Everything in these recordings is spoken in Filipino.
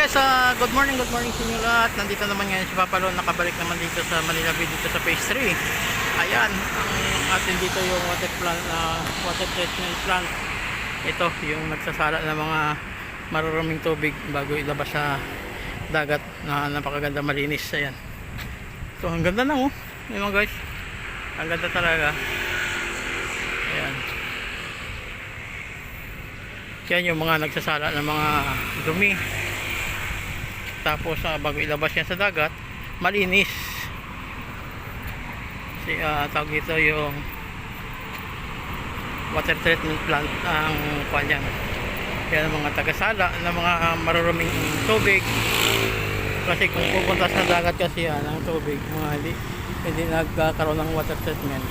guys, ah, good morning, good morning sa inyo lahat. Nandito naman ngayon si Papa Lon, nakabalik naman dito sa Manila Bay, dito sa phase 3. Ayan, ang atin dito yung water plant, ah, water treatment plant. Ito, yung nagsasala ng mga maruruming tubig bago ilabas sa dagat na napakaganda malinis. Ayan. So, ang ganda na oh. Mga guys. Ang ganda talaga. Ayan. Yan yung mga nagsasala ng mga dumi. Tapos ah, bago ilabas yan sa dagat, malinis. Si ah, tawag ito yung water treatment plant ang kanyang yan ang mga tagasala ng mga maruruming tubig. Kasi kung pupunta sa dagat kasi yan ang tubig mga hindi, hindi nagkakaroon ng water treatment.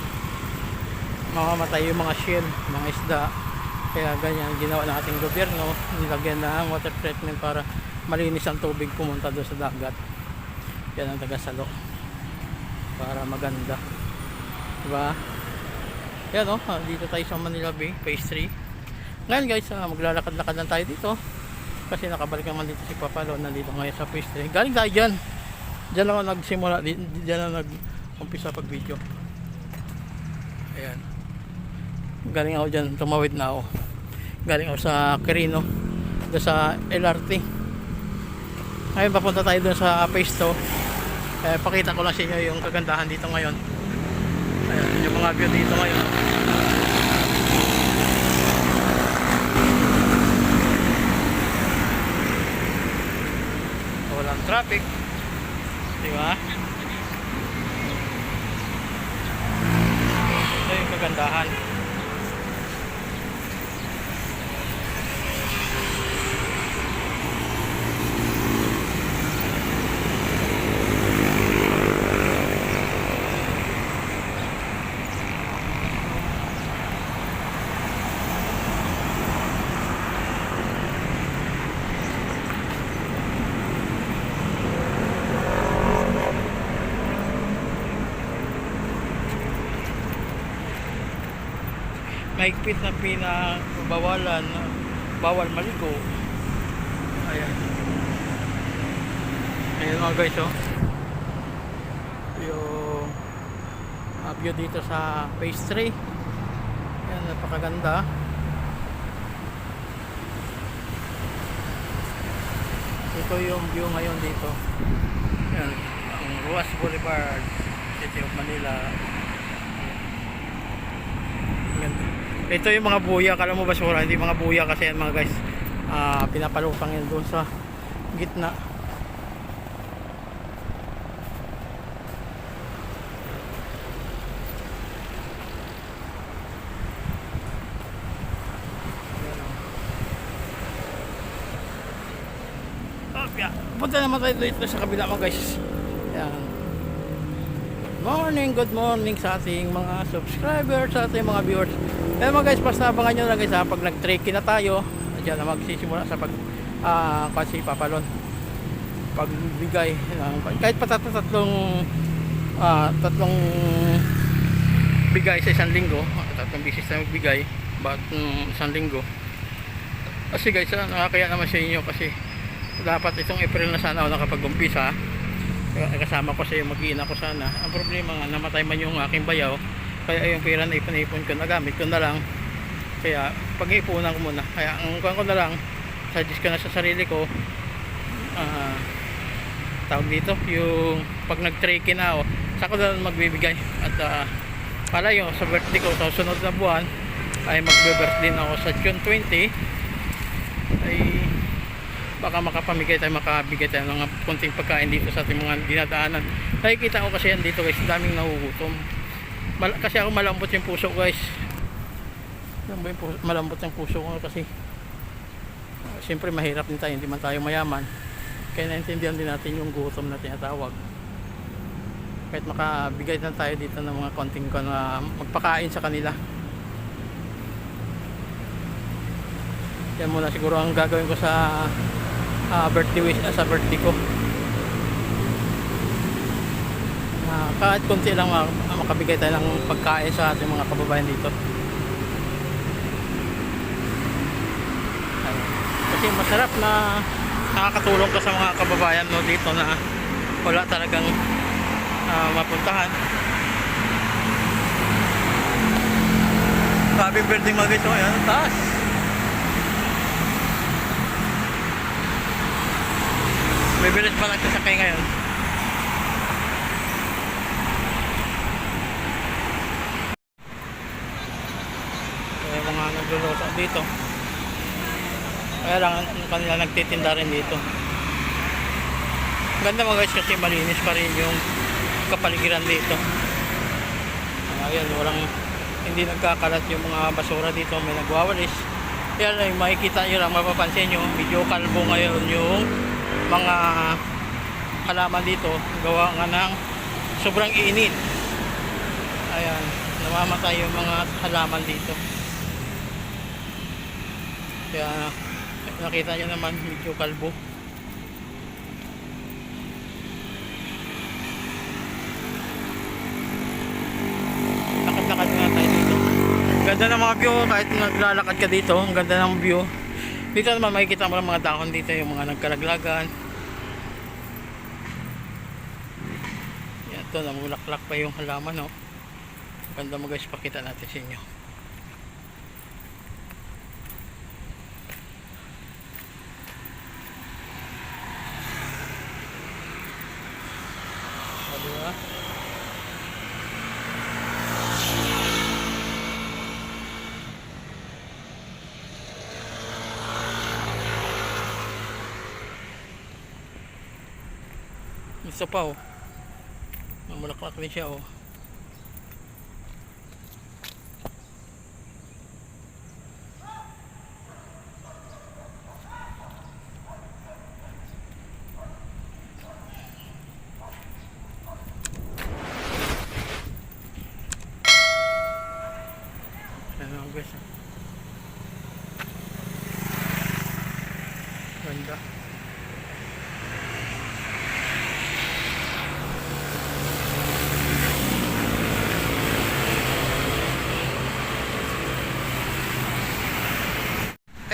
Mamamatay yung mga shell mga isda. Kaya ganyan ginawa ng ating gobyerno nilagyan na ang water treatment para malinis ang tubig pumunta doon sa dagat. Yan ang tagasalo. Para maganda. Diba? Yan o oh, dito tayo sa Manila Bay phase 3 ngayon guys ah, maglalakad-lakad lang tayo dito. Kasi nakabalik naman dito si Papalo nandito ngayon sa phase 3 galing tayo dyan. Dyan lang ako nagsimula. Dyan lang nag umpisa pag video. Ayan. Galing ako dyan. Tumawid na ako. Galing ako sa Quirino. Doon sa LRT ngayon papunta tayo doon sa phase 2 eh, pakita ko lang sa inyo yung kagandahan dito ngayon. Ayan yung mga view dito ngayon. Walang traffic. Di ba ito yung kagandahan mahigpit na pinabawalan na bawal maligo. Ayan. Ayan mga guys oh. Yung uh, view dito sa phase 3 ayan napakaganda. Ito yung view ngayon dito. Ayan ang Ruas Boulevard City of Manila Ganda. Ito yung mga buya, kala mo basura, hindi mga buya kasi yan mga guys. Ah, pinapalupang yan doon sa gitna. Yeah. Punta naman tayo dito sa kabila mga guys. Yan. Morning, good morning sa ating mga subscribers, sa ating mga viewers. Eh mga guys, basta abangan nyo lang guys ha, pag nag-trekking na tayo, dyan na magsisimula sa pag ah kasi papalon. Pagbigay ng kahit pa tat- tatlong ah, tatlong bigay sa isang linggo, tatlong bisis na magbigay, ba't mm, isang linggo. Kasi guys, ah, nakakaya naman sa inyo kasi dapat itong April na sana ako nakapag-umpisa kasama ko sa iyo mag-iina ko sana ang problema nga namatay man yung aking bayaw kaya yung pera na ipon-ipon ko nagamit ko na lang. Kaya pag-ipunan ko muna. Kaya ang kuhan ko na lang suggest ko na sa sarili ko ah tawag dito yung pag nag-trekking na ako saka ko na magbibigay. At ah, pala yung sa birthday ko sa sunod na buwan ay magbe-birthday na ako sa June 20 ay baka makapamigay tayo makabigay tayo ng konting pagkain dito sa ating mga dinadaanan. Nakikita ko kasi yan dito guys daming nahugutom Mal kasi ako malambot yung puso guys. Malambot yung puso ko kasi uh, siyempre mahirap din tayo hindi man tayo mayaman. Kaya naintindihan din natin yung gutom na tinatawag. Kahit makabigay na tayo dito ng mga konting ko na magpakain sa kanila. Yan muna siguro ang gagawin ko sa ah, birthday wish ah, sa birthday ko Ah, kahit konti lang ah, makabigay tayo ng pagkain sa ating mga kababayan dito kasi masarap na nakakatulong ka sa mga kababayan mo dito na wala talagang ah, mapuntahan. Mga guys. Oh, ayan, ang taas. Bibilis pa lang sasakay ngayon. Kaya mga nagluluto dito. Kaya lang ang kanila nagtitinda rin dito. Ganda mga guys kasi malinis pa rin yung kapaligiran dito. Ayan, walang hindi nagkakalat yung mga basura dito, may nagwawalis. Yan ay makikita nyo lang, mapapansin nyo, medyo kalbo ngayon yung mga halaman dito. Gawa nga ng sobrang init. Ayan, namamatay yung mga halaman dito. Kaya nakita nyo naman, medyo kalbo. lakad-lakad nga tayo dito. Ganda ng mga view kahit naglalakad ka dito, ang ganda ng view. Dito naman makikita mo ng mga dahon dito, yung mga nagkalaglagan. Yan, ito namulaklak pa yung halaman, no. Ganda mo guys, pakita natin sa inyo. O, diba? Isa pa oh. Mamulaklak din siya oh. Ano ang guys ah. Ganda.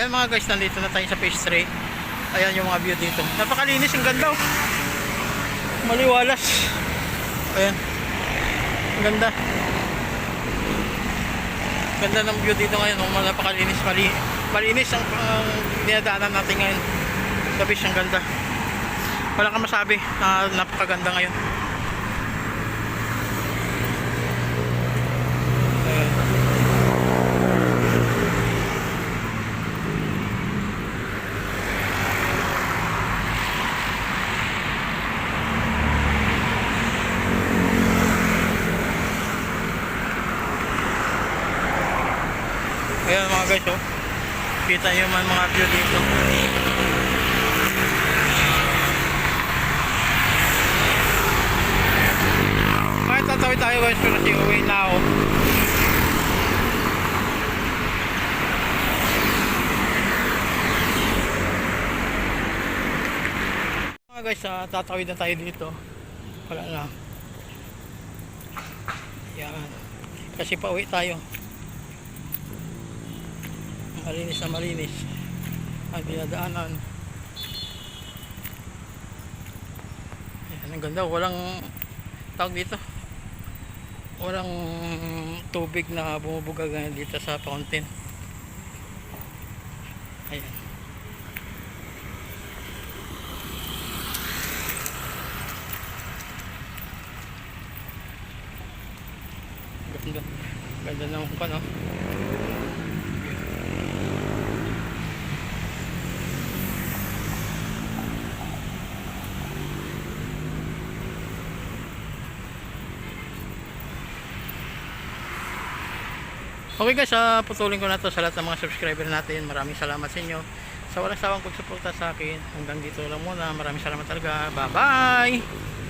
Ayan mga guys, nandito na tayo sa 3. Ayan yung mga view dito. Napakalinis, ang ganda oh. Maliwalas. Ayan. Ang ganda. Ganda ng view dito ngayon. Oh. Napakalinis. Mali malinis ang uh, dinadaanan natin ngayon. Gabi ang ganda. Wala kang masabi na napakaganda ngayon. Ayan. Ayan mga guys oh. Kita nyo man mga view dito. Kahit tatawid tayo guys pero kasi uwi na. Mga guys, ah, tatawid na tayo dito. Wala na. Yan. Kasi pauwi tayo malinis na malinis ang dinadaanan Ayan, ang ganda. Walang tawag dito walang tubig na bumubuga ganyan dito sa fountain. Ayan. Ganda. Ganda ng ano Okay guys, uh, putulin ko na to sa lahat ng mga subscriber natin. Maraming salamat sa inyo. Sa walang sawang pagsuporta sa akin. Hanggang dito lang muna. Maraming salamat talaga. Bye-bye!